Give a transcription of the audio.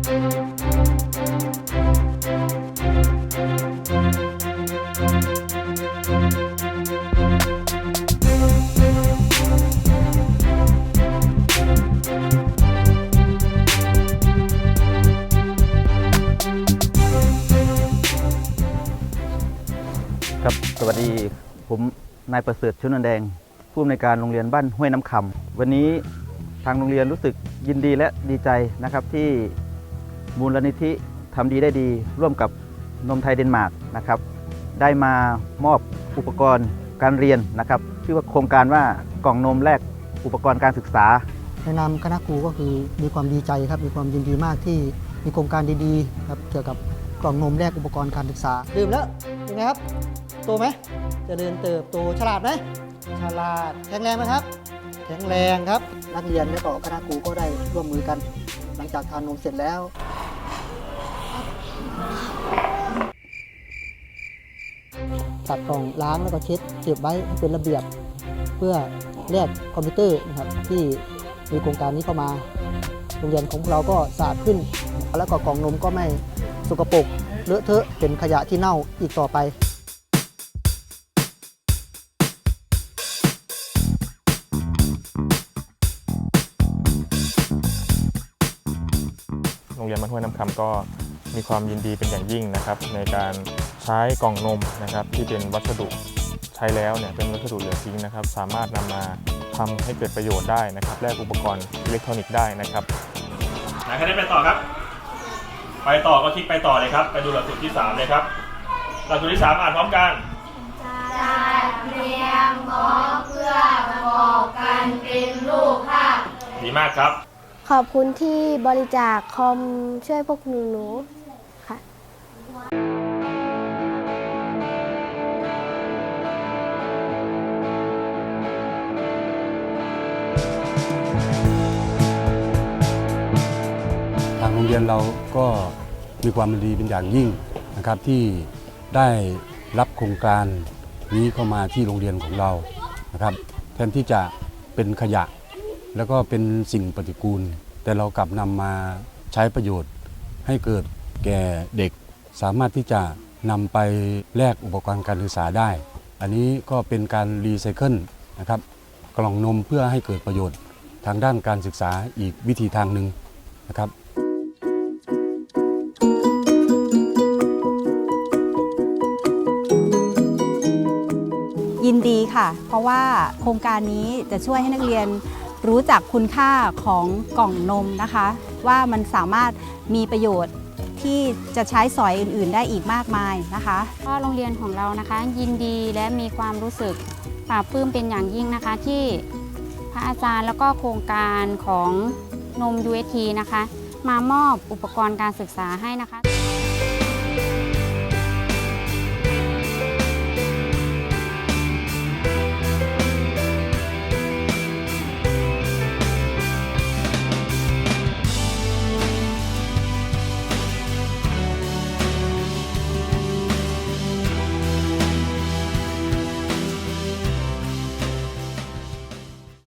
ครับ สวัสดี ผมนายประเสริฐชุนันแดง ผู้อำนวยการโรงเรียนบ้านห้วยน้ำคำวันนี้ทางโรงเรียนรู้สึกยินดีและดีใจนะครับที่ มูลนิธิทำดีได้ดี ร่วมกับนมไทยเดนมาร์กนะครับ ได้มามอบอุปกรณ์การเรียนนะครับชื่อว่าโครงการว่ากล่องนมแลกอุปกรณ์การศึกษา ในนามคณะครูก็คือมีความดีใจครับ มีความยินดีมากที่มีโครงการดีๆครับเกี่ยวกับกล่องนมแลกอุปกรณ์การศึกษา ดื่มแล้วเป็นไงครับ โตไหมเจริญเติบโตฉลาดไหมฉลาดแข็งแรงไหมครับ แข็งแรงครับ นักเรียนและก็คณะครูก็ได้ร่วมมือกัน หลังจากทานนมเสร็จแล้ว ตัดกล่องล้างแล้วก็เช็ดเก็บไว้ให้เป็นระเบียบ เพื่อแลกคอมพิวเตอร์นะครับที่มีโครงการนี้เข้ามาโรงเรียนของเราก็สะอาดขึ้น แล้วก็กล่องนมก็ไม่สกปรกเลอะเทอะเป็นขยะที่เน่าอีกต่อไปโรงเรียนบ้านห้วยน้ำคำก็มีความยินดีเป็นอย่างยิ่งนะครับ ในการ ใช้กล่องนมนะครับที่เป็นวัสดุใช้แล้วเนี่ยเป็นวัสดุเหลือทิ้งนะครับ สามารถนำมาทำให้เกิดประโยชน์ได้นะครับแลกอุปกรณ์อิเล็กทรอนิกส์ได้นะครับไหนใครได้ไปต่อครับ ไปต่อก็คลิกไปต่อเลยครับ ไปดูหลักสูตรที่ 3 เลยครับ หลักสูตรที่ 3 อ่านพร้อมกันจัดเรียงบล็อกเพื่อประกอบกันเป็นรูปภาพดีมากครับ ขอบคุณที่บริจาคคอมช่วยพวกหนูหนูๆค่ะ เรียนเราก็มีความดีเป็นอย่างยิ่งนะครับที่ได้รับโครงการนี้เข้ามาที่โรงเรียนของเรานะครับ แทนที่จะเป็นขยะ แล้วก็เป็นสิ่งปฏิกูล แต่เรากลับนำมาใช้ประโยชน์ ให้เกิดแก่เด็ก สามารถที่จะนำไปแลกอุปกรณ์การศึกษาได้ อันนี้ก็เป็นการรีไซเคิลนะครับกล่องนมเพื่อให้เกิดประโยชน์ทางด้านการศึกษาอีกวิธีทางหนึ่งนะครับ ดีค่ะ เพราะว่าโครงการนี้จะช่วยให้นักเรียนรู้จักคุณค่าของกล่องนมนะคะ ว่ามันสามารถมีประโยชน์ที่จะใช้สอยอื่น ๆ ได้อีกมากมายนะคะก็โรงเรียนของเรานะคะ ยินดีและมีความรู้สึกปลาบปลื้มเป็นอย่างยิ่งนะคะ ที่พระอาจารย์แล้วก็โครงการของนม UST นะคะ มามอบอุปกรณ์การศึกษาให้นะคะ